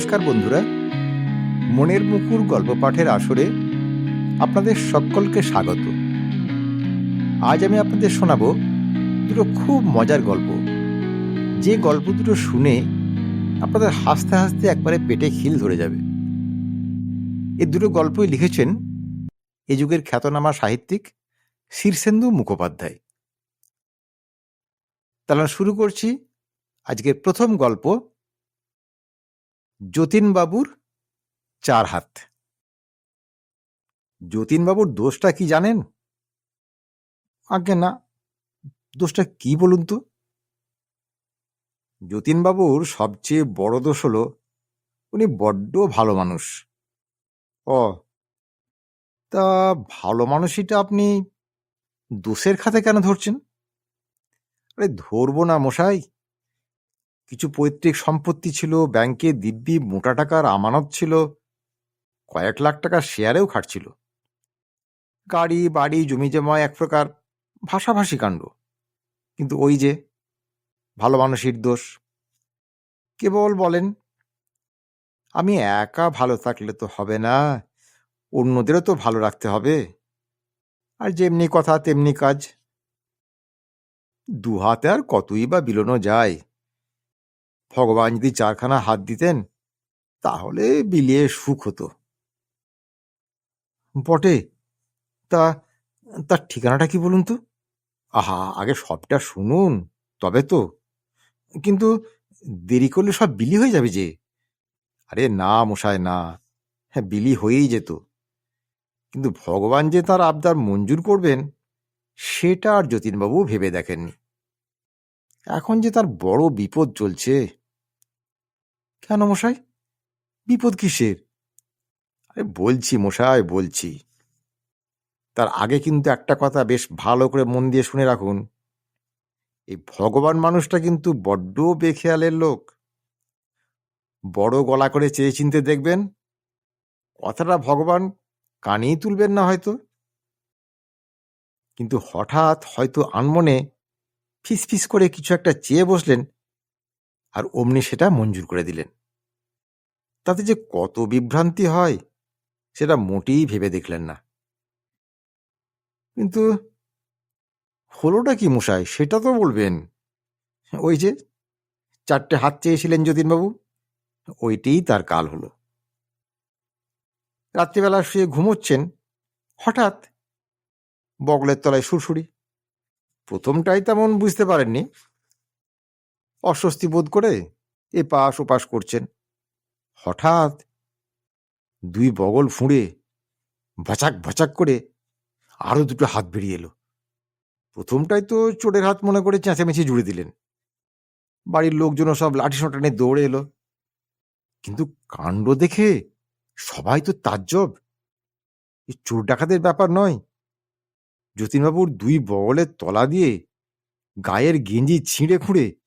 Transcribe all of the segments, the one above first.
নমস্কার বন্ধুরা। মনের মুকুর গল্প পাঠের আসরে আপনাদের সকলকে স্বাগত। আজ আমি আপনাদের শোনাবো দুটো খুব মজার গল্প। যে গল্প দুটো শুনে আপনাদের হাসতে হাসতে একবারে পেটে খিল ধরে যাবে। এই দুটো গল্পই লিখেছেন এ যুগের খ্যাতনামা সাহিত্যিক শীর্ষেন্দু মুখোপাধ্যায়। তাহলে শুরু করছি আজকের প্রথম গল্প যতীনবাবুর চার হাত। যতীনবাবুর দোষটা কি জানেন? আগে না। দোষটা কি বলুন তো? যতীনবাবুর সবচেয়ে বড় দোষ হলো, উনি বড্ড ভালো মানুষ। ও, তা ভালো মানুষইটা আপনি দোষের খাতে কেন ধরছেন? আরে ধরবো না মশাই। কিছু পৈতৃক সম্পত্তি ছিল, ব্যাংকে দিব্যি মোটা টাকার আমানত ছিল, কয়েক লাখ টাকা শেয়ারেও খাটছিল। গাড়ি, বাড়ি, জমি জমা এক প্রকার ভাষাভাষী কাণ্ড। কিন্তু ওই যে ভালো মানুষের দোষ। কেবল বলেন? আমি একা ভালো থাকলে তো হবে না, অন্যদেরও তো ভালো রাখতে হবে। আর যেমনি কথা, তেমনি কাজ। দু হাতে আর কতই বা বিলোনো যায়। ভগবান যদি চারখানা হাত দিতেন, তাহলে বিলিয়ে সুখ হতো। বটে, তা তার ঠিকানাটা কি বলুন তো? আহা, আগে সবটা শুনুন, তবে তো। কিন্তু দেরি করলে সব বিলি হয়ে যাবে যে। আরে না, মশায়, না। হ্যাঁ বিলি হয়েই যেত। কিন্তু ভগবান যে তার আবদার মঞ্জুর করবেন, সেটা আর যতীনবাবু ভেবে দেখেননি। এখন যে তার বড় বিপদ চলছে কেন মশাই? বিপদ কিসের? আরে বলছি মশাই, বলছি। তার আগে কিন্তু একটা কথা বেশ ভালো করে মন দিয়ে শুনে রাখুন। এই ভগবান মানুষটা কিন্তু বড্ড বেখেয়ালের লোক। বড় গলা করে চেয়ে চিনতে দেখবেন, কথাটা ভগবান কানেই তুলবেন না হয়তো। কিন্তু হঠাৎ হয়তো আনমনে ফিস ফিস করে কিছু একটা চেয়ে বসলেন আর অমনি সেটা মঞ্জুর করে দিলেন। তাতে যে কত বিভ্রান্তি হয়, সেটা মোটেই ভেবে দেখলেন না। কিন্তু হলোটা কি মশাই, সেটা তো বলবেন। ওই যে চারটে হাত চেয়েছিলেন যতীনবাবু, ওইটাই তার কাল হলো। রাত্রিবেলা শুয়ে ঘুমোচ্ছেন, হঠাৎ বগলের তলায় সুরসুরি প্রথমটাই তেমন বুঝতে পারেননি। অস্বস্তি বোধ করে এ এপাশ ওপাশ করছেন। হঠাৎ দুই বগল ফুঁড়ে ভাচাক ভাচাক করে আরও দুটো হাত বেরিয়ে এলো। প্রথমটাই তো চোরের হাত মনে করে চেঁচামেচি জুড়ে দিলেন। বাড়ির লোকজনও সব লাঠি সটানে দৌড়ে এলো। কিন্তু কাণ্ড দেখে সবাই তো তাজ্জব। এই চোর ডাকাতের ব্যাপার নয়। যতীনবাবুর দুই বগলের তলা দিয়ে গায়ের গেঞ্জি ছিঁড়ে খুঁড়ে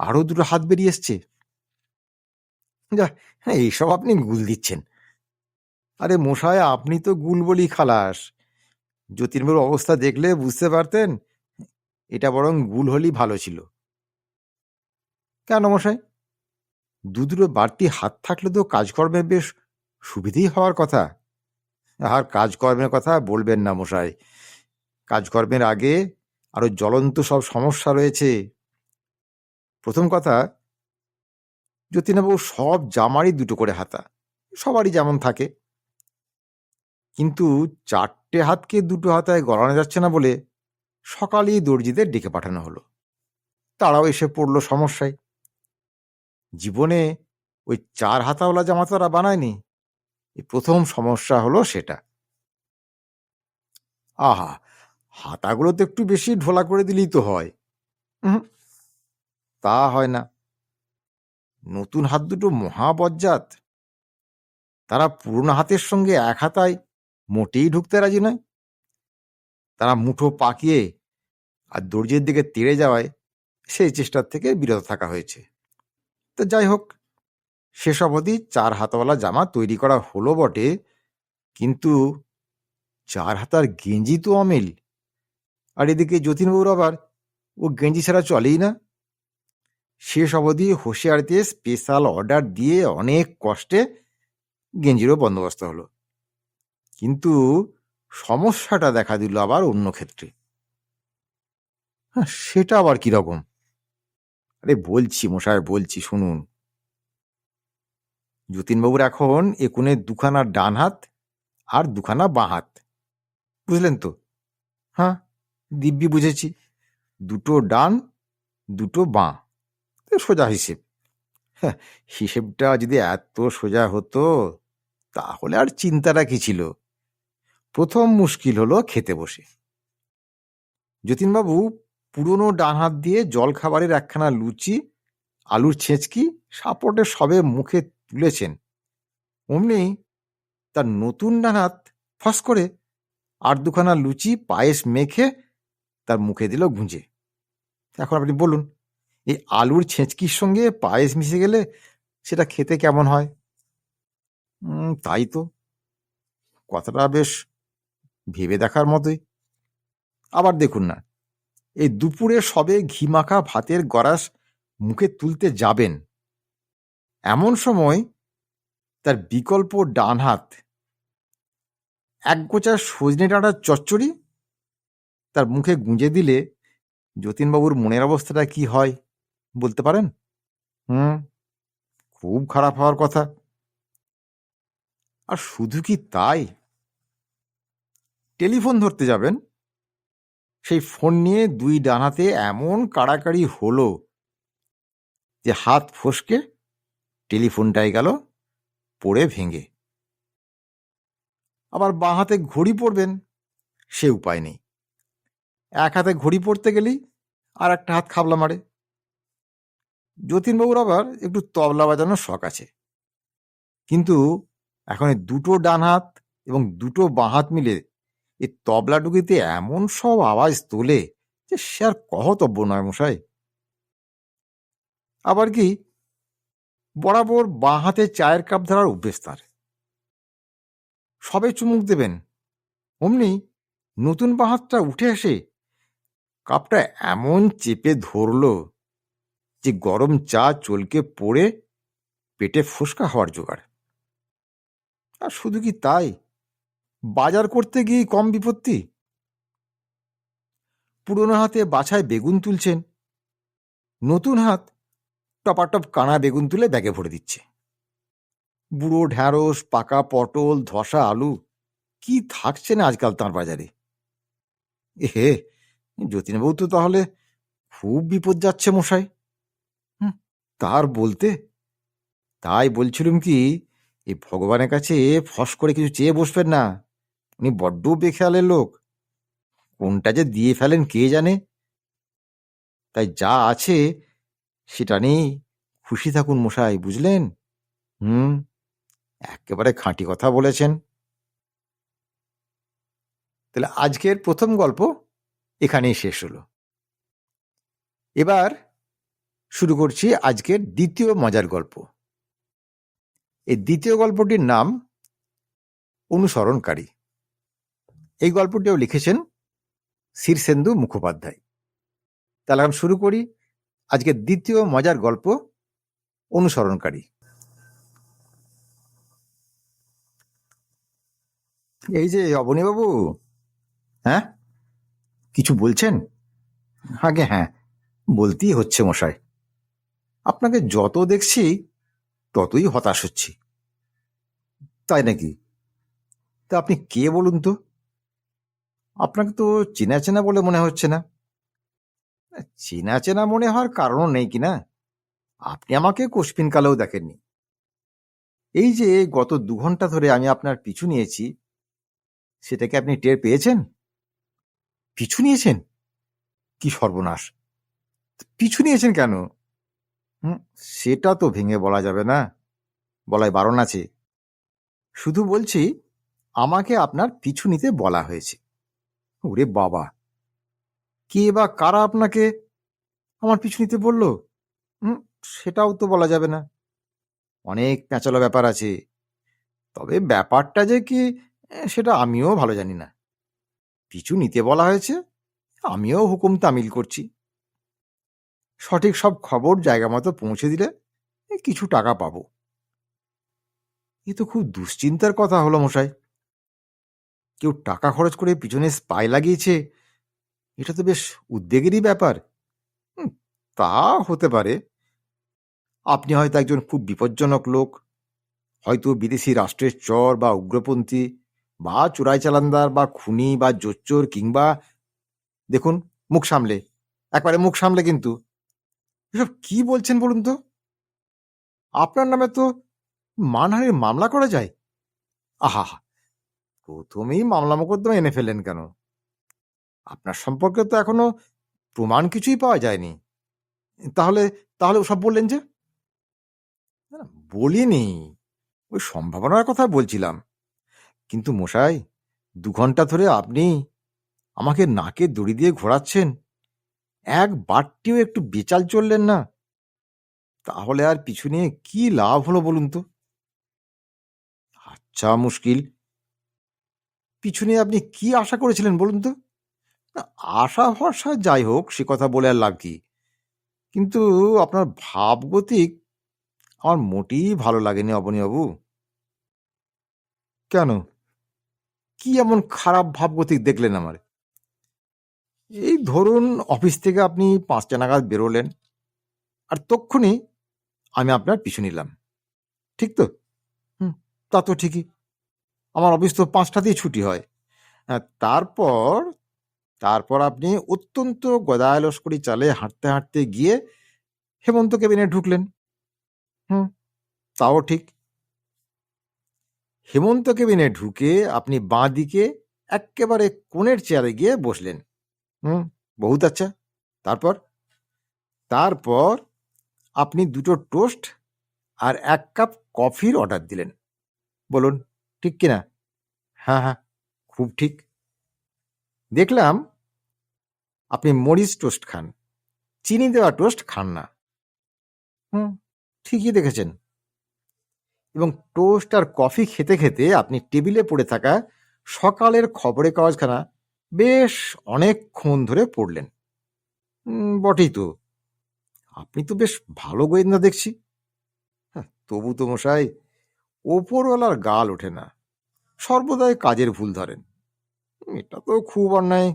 আরও দুটো হাত বেরিয়ে এসছে। যা হ্যাঁ এইসব আপনি গুল দিচ্ছেন। আরে মশায় আপনি তো গুল বলি খালাস। যতীনবাবুর অবস্থা দেখলে বুঝতে পারতেন এটা বরং গুল হলেই ভালো ছিল। কেন মশাই? দু দুটো বাড়তি হাত থাকলে তো কাজকর্মে বেশ সুবিধেই হওয়ার কথা। আর কাজকর্মের কথা বলবেন না মশাই। কাজকর্মের আগে আরও জ্বলন্ত সব সমস্যা রয়েছে। প্রথম কথা যতীনবাবু সব জামারই দুটো করে হাতা সবারই যেমন থাকে। কিন্তু চারটে হাতকে দুটো হাতায় গলানো যাচ্ছে না বলে সকালেই দর্জিদের ডেকে পাঠানো হলো। তারাও এসে পড়ল সমস্যায়। জীবনে ওই চার হাতাওয়ালা জামা তারা বানায়নি। প্রথম সমস্যা হলো সেটা। আহা হাতাগুলো তো একটু বেশি ঢোলা করে দিলেই তো হয়। উহুম, তা হয় না। নতুন হাত দুটো মহাবজ্জাত। তারা পুরনো হাতের সঙ্গে এক হাতায় মোটেই ঢুকতে রাজি নয়। তারা মুঠো পাকিয়ে আর দর্জির দিকে তেড়ে যাওয়ায় সেই চেষ্টার থেকে বিরত থাকা হয়েছে। তো যাই হোক শেষ অবধি চার হাতওয়ালা জামা তৈরি করা হলো বটে, কিন্তু চার হাতার গেঞ্জি তো অমিল। আর এদিকে যতীনবাবুর আবার ও গেঞ্জি ছাড়া চলেই না। শেষ অবধি হুঁশিয়ারিতে স্পেশাল অর্ডার দিয়ে অনেক কষ্টে গেঞ্জিরও বন্দোবস্ত হলো। কিন্তু সমস্যাটা দেখা দিল আবার অন্য ক্ষেত্রে। হ্যাঁ, সেটা আবার কীরকম? আরে বলছি মশাই বলছি শুনুন। যতীনবাবুর এখন একুনে দুখানা ডান হাত আর দুখানা বাঁ হাত। বুঝলেন তো? হ্যাঁ দিব্যি বুঝেছি। দুটো ডান দুটো বাঁ। সোজা হিসেব। হ্যাঁ, হিসেবটা যদি এত সোজা হতো তাহলে আর চিন্তাটা কি ছিল? প্রথম মুশকিল হলো খেতে বসে। যতীনবাবু পুরনো ডান হাত দিয়ে জল খাবারের একখানা লুচি আলুর ছেঁচকি সাপটে সবে মুখে তুলেছেন। অমনি তার নতুন ডান হাত ফস করে আর দুখানা লুচি পায়েস মেখে তার মুখে দিল গুঁজে। এখন আপনি বলুন এই আলুর ছেঁচকির সঙ্গে পায়েস মিশে গেলে সেটা খেতে কেমন হয়? তাই তো। কথাটা বেশ ভেবে দেখার মতোই। আবার দেখুন না, এই দুপুরে সবে ঘি মাখা ভাতের গরাস মুখে তুলতে যাবেন। এমন সময় তার বিকল্প ডান হাত, এক গোচা সজনে ডাঁটার চচ্চড়ি, তার মুখে গুঁজে দিলে, যতীনবাবুর মনের অবস্থাটা কি হয়? বলতে পারেন? হুম, খুব খারাপ হওয়ার কথা। আর শুধু কি তাই? টেলিফোন ধরতে যাবেন? সেই ফোন নিয়ে দুই ডানাতে এমন কাড়াকাড়ি হলো যে হাত ফসকে টেলিফোনটাই গেল পড়ে ভেঙে। আবার বাঁ হাতে ঘড়ি পরবেন সে উপায় নেই। এক হাতে ঘড়ি পরতে গেলেই আর একটা হাত খাবলা মারে। যতীনবাবুর আবার একটু তবলা বাজানোর শখ আছে। কিন্তু এখন দুটো ডান হাত এবং দুটো বাঁ হাত মিলে এই তবলাটুকিতে এমন সব আওয়াজ তোলে যে সে আর কহতব্য নয় মশাই। আবার কি? বরাবর বাঁ হাতে চায়ের কাপ ধরার অভ্যেস তার। সবে চুমুক দেবেন। অমনি নতুন বাঁ হাতটা উঠে এসে কাপটা এমন চেপে ধরলো যে গরম চা চলকে পড়ে পেটে ফুসকা হওয়ার জোগাড়। আর শুধু কি তাই? বাজার করতে গিয়ে কম বিপত্তি? পুরনো হাতে বাছায় বেগুন তুলছেন। নতুন হাত টপাটপ কানা বেগুন তুলে ব্যাগে ভরে দিচ্ছে। বুড়ো ঢ্যাঁড়স, পাকা পটল, ধসা আলু, কি থাকছে না আজকাল তাঁর বাজারে? এ হে, যতীনবাবু তো তাহলে খুব বিপদ যাচ্ছে মশাই। তার বলতে? তাই বলছিলুম কি এই ভগবানের কাছে ফস করে কিছু চেয়ে বসবেন না। উনি বড্ড বেখেয়ালের লোক। কোনটা যে দিয়ে ফেলেন কে জানে? তাই যা আছে সেটা নেই খুশি থাকুন মশাই, বুঝলেন? হুম, একেবারে খাঁটি কথা বলেছেন। তাহলে আজকের প্রথম গল্প এখানেই শেষ হলো। এবার শুরু করছি আজকের দ্বিতীয় মজার গল্প। এই দ্বিতীয় গল্পটির নাম অনুসরণকারী। এই গল্পটিও লিখেছেন শীর্ষেন্দু মুখোপাধ্যায়। তাহলে আমি শুরু করি আজকের দ্বিতীয় মজার গল্প অনুসরণকারী। এই যে অবনীবাবু হ্যাঁ? কিছু বলছেন? আগে হ্যাঁ বলতেই হচ্ছে মশাই। আপনাকে যত দেখছি, ততই হতাশ হচ্ছি। তাই নাকি? তা আপনি কে বলুন তো? আপনাকে তো চেনা চেনা বলে মনে হচ্ছে না। চেনা চেনা মনে হওয়ার কারণও নেই কিনা আপনি আমাকে কোশপিন কালেও দেখেননি। এই যে গত দু ঘণ্টা ধরে আমি আপনার পিছু নিয়েছি সেটাকে আপনি টের পেয়েছেন? পিছু নিয়েছেন? কি সর্বনাশ। পিছু নিয়েছেন কেন? সেটা তো ভেঙে বলা যাবে না। বলায় বারণ আছে। শুধু বলছি আমাকে আপনার পিছু নিতে বলা হয়েছে। ওরে বাবা! কে বা কারা আপনাকে আমার পিছু নিতে বলল? হুম, সেটাও তো বলা যাবে না। অনেক প্যাঁচালো ব্যাপার আছে। তবে ব্যাপারটা যে কি সেটা আমিও ভালো জানি না। পিছু নিতে বলা হয়েছে আমিও হুকুম তামিল করছি। সঠিক সব খবর জায়গা মতো পৌঁছে দিলে কিছু টাকা পাবো। এ তো খুব দুশ্চিন্তার কথা হলো মশাই। কেউ টাকা খরচ করে পিছনে স্পাই লাগিয়েছে, এটা তো বেশ উদ্বেগেরই ব্যাপার। তা হতে পারে। আপনি হয়তো একজন খুব বিপজ্জনক লোক। হয়তো বিদেশি রাষ্ট্রের চর বা উগ্রপন্থী বা চোরাই চালানদার বা খুনি বা জোচ্চোর কিংবা দেখুন, মুখ সামলে, একবারে মুখ সামলে কিন্তু। এসব কি বলছেন বলুন তো? আপনার নামে তো মানহানির মামলা করা যায়। আহা প্রথমেই মামলা মোকদ্দমা এনে ফেলেন কেন? আপনার সম্পর্কে তো এখনও প্রমাণ কিছুই পাওয়া যায়নি। তাহলে তাহলে সব বললেন যে? বলিনি। ওই সম্ভাবনার কথা বলছিলাম। কিন্তু মশাই, দু ঘণ্টা ধরে আপনি আমাকে নাকে দড়ি দিয়ে ঘোরাচ্ছেন। এক বারটিও একটু বেচাল চললেন না। তাহলে আর পিছু নিয়ে কি লাভ হলো বলুন তো? আচ্ছা মুশকিল। পিছনে আপনি কি আশা করেছিলেন বলুন তো? না, আশা ভরসা যাই হোক সে কথা বলে আর লাভ কি। কিন্তু আপনার ভাবগতিক আমার মোটেই ভালো লাগেনি অবনীবাবু। কেন? কি এমন খারাপ ভাবগতিক দেখলেন আমার? এই ধরুন অফিস থেকে আপনি পাঁচটা নাগাদ বেরোলেন, আর তক্ষুনি আমি আপনার পিছু নিলাম। ঠিক তো? হুম, তা তো ঠিকই। আমার অফিস তো পাঁচটাতেই ছুটি হয়। তারপর তারপর আপনি অত্যন্ত গদায় লস্করি চালে হাঁটতে হাঁটতে গিয়ে হেমন্ত কেবিনে ঢুকলেন। হুম, তাও ঠিক। হেমন্ত কেবিনে ঢুকে আপনি বাঁ দিকে একেবারে কোণের চেয়ারে গিয়ে বসলেন। হুম, বহুত আচ্ছা। তারপর? তারপর আপনি দুটো টোস্ট আর এক কাপ কফির অর্ডার দিলেন। বলুন, ঠিক কিনা? হ্যাঁ হ্যাঁ খুব ঠিক। দেখলাম আপনি মরিচ টোস্ট খান, চিনি দেওয়া টোস্ট খান না। হুম, ঠিকই দেখেছেন। এবং টোস্ট আর কফি খেতে খেতে আপনি টেবিলে পড়ে থাকা সকালের খবরের কাগজখানা বেশ অনেকক্ষণ ধরে পড়লেন। বটেই তো। আপনি তো বেশ ভালো গোয়েন্দা দেখছি। হ্যাঁ তবু তো মশাই, ওপরওয়ালার গাল ওঠে না। সর্বদাই কাজের ভুল ধরেন। এটা তো খুব অন্যায়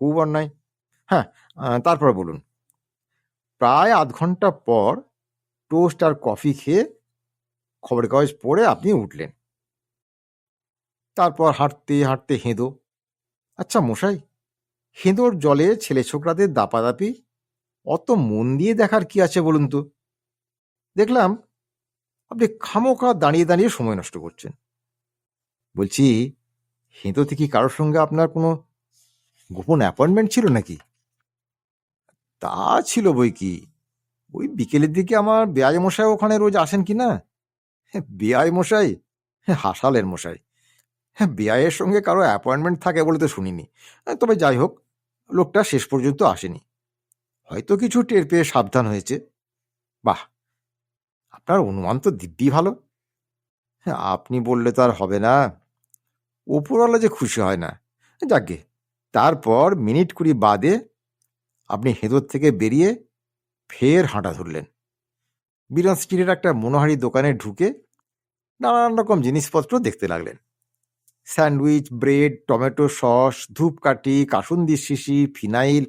খুব অন্যায়। হ্যাঁ তারপর বলুন। প্রায় আধ ঘণ্টা পর টোস্ট আর কফি খেয়ে খবরের কাগজ পড়ে আপনি উঠলেন। তারপর হাঁটতে হাঁটতে হেঁদো। আচ্ছা মশাই হেঁদোর জলে ছেলে ছোকরাদের দাপাদাপি? অত মন দিয়ে দেখার কি আছে বলুন তো? দেখলাম আপনি খামোখা দাঁড়িয়ে দাঁড়িয়ে সময় নষ্ট করছেন। বলছি হেঁদোতে কি কারোর সঙ্গে আপনার কোনো গোপন অ্যাপয়েন্টমেন্ট ছিল নাকি? তা ছিল বই কি? ওই বিকেলের দিকে আমার বেয়াই মশাই ওখানে রোজ আসেন কি না? বেয়াই মশাই হাসালের মশাই। হ্যাঁ বেআইয়ের সঙ্গে কারও অ্যাপয়েন্টমেন্ট থাকে বলে তো শুনিনি। তবে যাই হোক, লোকটা শেষ পর্যন্ত আসেনি। হয়তো কিছু টের পেয়ে সাবধান হয়েছে। বাহ! আপনার অনুমান তো দিব্যি ভালো। হ্যাঁ আপনি বললে তো আর হবে না। ওপরওয়ালা যে খুশি হয় না। যাকগে তারপর মিনিট কুড়ি বাদে আপনি হেঁদর থেকে বেরিয়ে ফের হাঁটা ধরলেন। বিরান স্ট্রিটের একটা মনোহারি দোকানে ঢুকে নানান রকম জিনিসপত্র দেখতে লাগলেন। স্যান্ডউইচ, ব্রেড, টমেটো সস, ধূপকাঠি কাসুন্দির শিশি, ফিনাইল,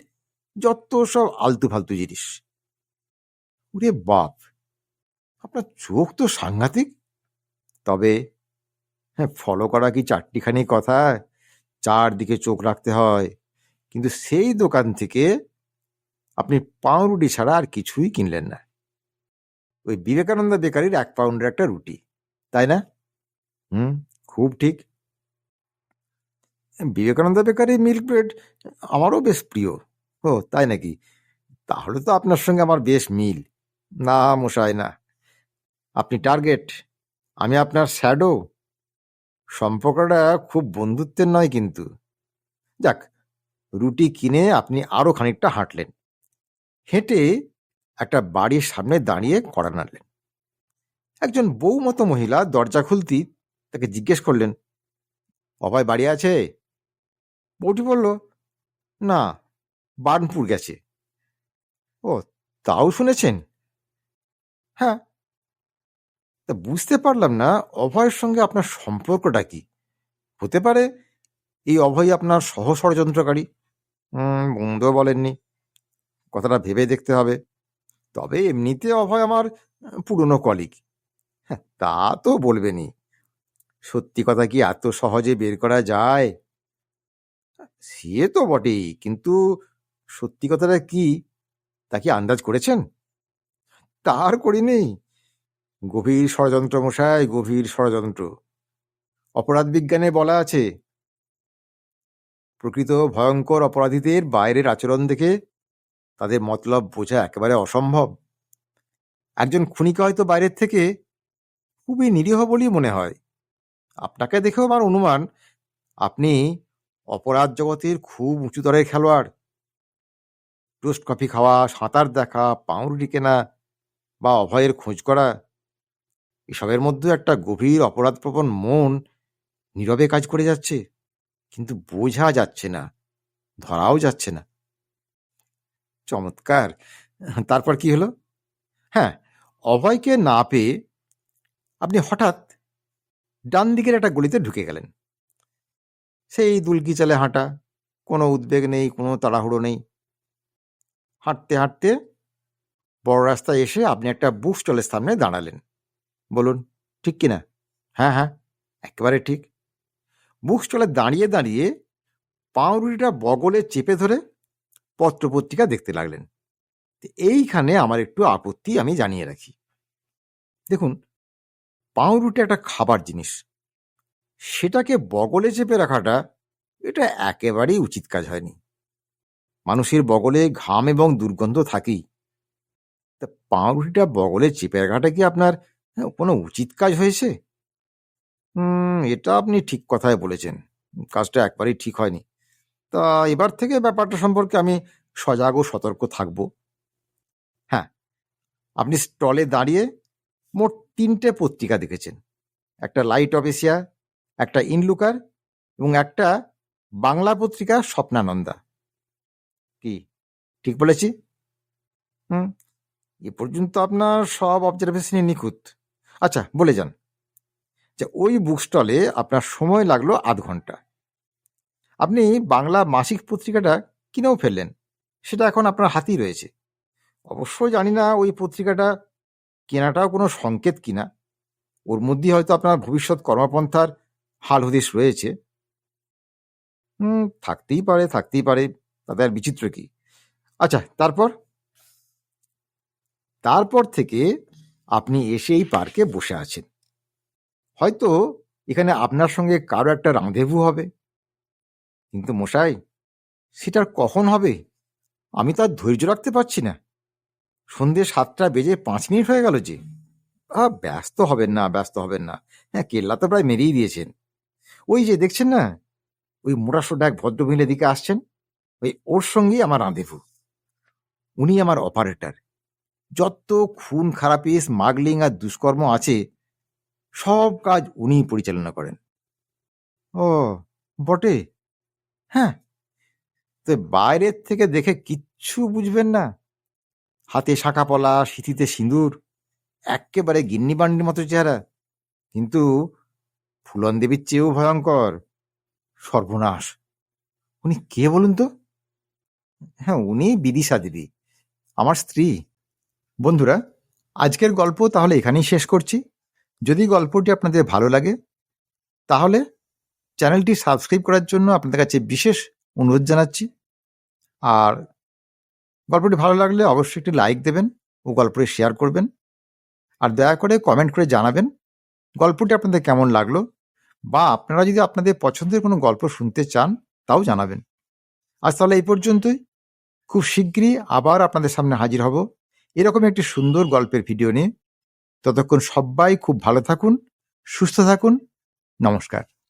যত সব আলতু ফালতু জিনিস। ওরে বাপ! আপনার চোখ তো সাংঘাতিক। তবে হ্যাঁ ফলো করা কি চারটিখানি কথা? চারদিকে চোখ রাখতে হয়। কিন্তু সেই দোকান থেকে আপনি পাউরুটি ছাড়া আর কিছুই কিনলেন না। ওই বিবেকানন্দ বেকারির এক পাউন্ডের একটা রুটি, তাই না? হুম, খুব ঠিক। Vivekananda bakery milk bread? আমারও বেশ প্রিয়। ও, তাই নাকি? তাহলে তো আপনার সঙ্গে আমার বেশ মিল। না, মশাই, না। আপনি টার্গেট, আমি আপনার শ্যাডো। সম্পর্কটা খুব বন্ধুত্বের নয় কিন্তু। যাক, রুটি কিনে আপনি আরও খানিকটা হাঁটলেন। হেঁটে একটা বাড়ির সামনে দাঁড়িয়ে কড়া নাড়লেন। একজন বউমতো মহিলা দরজা খুলতি তাকে জিজ্ঞেস করলেন অভয় বাড়ি আছে? বউটি বলল, না, বার্নপুর গেছে। ও, তাও শুনেছেন? হ্যাঁ। তা বুঝতে পারলাম না, অভয়ের সঙ্গে আপনার সম্পর্কটা কি? হতে পারে, এই অভয় আপনার সহ ষড়যন্ত্রকারী। বন্ধুও বলেননি। কথাটা ভেবে দেখতে হবে। তবে এমনিতে অভয় আমার পুরনো কলিগ। হ্যাঁ তা তো বলবেনই। সত্যি কথা কি এত সহজে বের করা যায়? সে তো বটেই, কিন্তু সত্যি কথাটা কি? তা কি আন্দাজ করেছেন? তার করিনি গভীর ষড়যন্ত্র মশাই, গভীর ষড়যন্ত্র। অপরাধ বিজ্ঞানে বলা আছে। প্রকৃত ভয়ঙ্কর অপরাধীদের বাইরের আচরণ দেখে তাদের মতলব বোঝা একেবারে অসম্ভব। একজন খুনিকে হয়তো বাইরের থেকে খুবই নিরীহ বলেই মনে হয়। আপনাকে দেখেও আমার অনুমান, আপনি অপরাধ জগতের খুব উঁচু দরের খেলোয়াড়। টোস্ট কফি খাওয়া, সাঁতার দেখা, পাউরুটি কেনা বা অভয়ের খোঁজ করা, এসবের মধ্যে একটা গভীর অপরাধপ্রবণ মন নীরবে কাজ করে যাচ্ছে। কিন্তু বোঝা যাচ্ছে না, ধরাও যাচ্ছে না। চমৎকার! তারপর কি হলো? হ্যাঁ অভয়কে না পেয়ে আপনি হঠাৎ ডান দিকের একটা গলিতে ঢুকে গেলেন। সেই দুলকি চালে হাঁটা। কোনো উদ্বেগ নেই, কোনো তাড়াহুড়ো নেই। হাঁটতে হাঁটতে বড় রাস্তায় এসে আপনি একটা বুক স্টলের সামনে দাঁড়ালেন। বলুন, ঠিক কিনা হ্যাঁ হ্যাঁ একেবারে ঠিক। বুক স্টলে দাঁড়িয়ে দাঁড়িয়ে পাউরুটিটা বগলে চেপে ধরে পত্রপত্রিকা দেখতে লাগলেন। এইখানে আমার একটু আপত্তি আমি জানিয়ে রাখি। দেখুন, পাউরুটি একটা খাবার জিনিস। সেটাকে বগলে চেপে রাখাটা এটা একেবারেই উচিত কাজ হয়নি। মানুষের বগলে ঘাম এবং দুর্গন্ধ থাকেই। তা পাউরুটিটা বগলে চেপে রাখাটা কি আপনার হ্যাঁ, কোনো উচিত কাজ হয়েছে? হুম এটা আপনি ঠিক কথাই বলেছেন। কাজটা একবারেই ঠিক হয়নি। তা এবার থেকে ব্যাপারটা সম্পর্কে আমি সজাগ ও সতর্ক থাকব। হ্যাঁ আপনি স্টলে দাঁড়িয়ে মোট তিনটে পত্রিকা দেখেছেন। একটা লাইট অফ এশিয়া একটা ইনলুকার এবং একটা বাংলা পত্রিকা স্বপ্নানন্দা। কি? ঠিক বলেছি? হুম? এ পর্যন্ত আপনার সব অবজারভেশনই নিখুঁত। আচ্ছা বলে যান যে ওই বুক স্টলে আপনার সময় লাগল আধ ঘণ্টা। আপনি বাংলা মাসিক পত্রিকাটা কিনেও ফেললেন, সেটা এখন আপনার হাতেই রয়েছে। অবশ্য জানি না ওই পত্রিকাটা কেনাটাও কোনো সংকেত কিনা। ওর মধ্যেই হয়তো আপনার ভবিষ্যৎ কর্মপন্থার হাল হদিশ রয়েছে। হুম, থাকতেই পারে থাকতেই পারে, তাতে আর বিচিত্র কি? আচ্ছা তারপর? তারপর থেকে আপনি এসে এই পার্কে বসে আছেন। হয়তো এখানে আপনার সঙ্গে কারও একটা রাঁধেভু হবে। কিন্তু মশাই সেটার কখন হবে? আমি তার ধৈর্য রাখতে পারছি না। সন্ধে সাতটা বেজে পাঁচ মিনিট হয়ে গেল যে। ব্যস্ত হবেন না, ব্যস্ত হবেন না। হ্যাঁ কেল্লা তো প্রায় মেরেই দিয়েছেন। ওই যে দেখছেন না? ওই মোটাসোটা এক ভদ্রমহিলার দিকে আসছেন। ওই ওর সঙ্গেই আমার রাঁধেভু উনি আমার অপারেটর যত খুন খারাপি স্মাগলিং আর দুষ্কর্ম আছে, সব কাজ উনি পরিচালনা করেন। ও, বটে? হ্যাঁ। তো বাইরের থেকে দেখে কিচ্ছু বুঝবেন না। হাতে শাখা পলা সিথিতে সিঁদুর একেবারে গিন্নি বান্ডির মতো চেহারা। কিন্তু ফুলন দেবীর চেয়েও ভয়ঙ্কর। সর্বনাশ। উনি কে বলুন তো? হ্যাঁ উনি বিদিশা দেবী, আমার স্ত্রী। বন্ধুরা, আজকের গল্প তাহলে এখানেই শেষ করছি। যদি গল্পটি আপনাদের ভালো লাগে, তাহলে চ্যানেলটি সাবস্ক্রাইব করার জন্য আপনাদের কাছে বিশেষ অনুরোধ জানাচ্ছি। আর গল্পটি ভালো লাগলে অবশ্যই একটি লাইক দেবেন ও গল্পটি শেয়ার করবেন। আর দয়া করে কমেন্ট করে জানাবেন গল্পটি আপনাদের কেমন লাগল। বা আপনারা যদি আপনাদের পছন্দের কোনো গল্প শুনতে চান, তাও জানাবেন। আজ তাহলে এই পর্যন্তই। খুব শীঘ্রই আবার আপনাদের সামনে হাজির হব এরকম একটি সুন্দর গল্পের ভিডিও নিয়ে। ততক্ষণ সবাই খুব ভালো থাকুন, সুস্থ থাকুন। নমস্কার।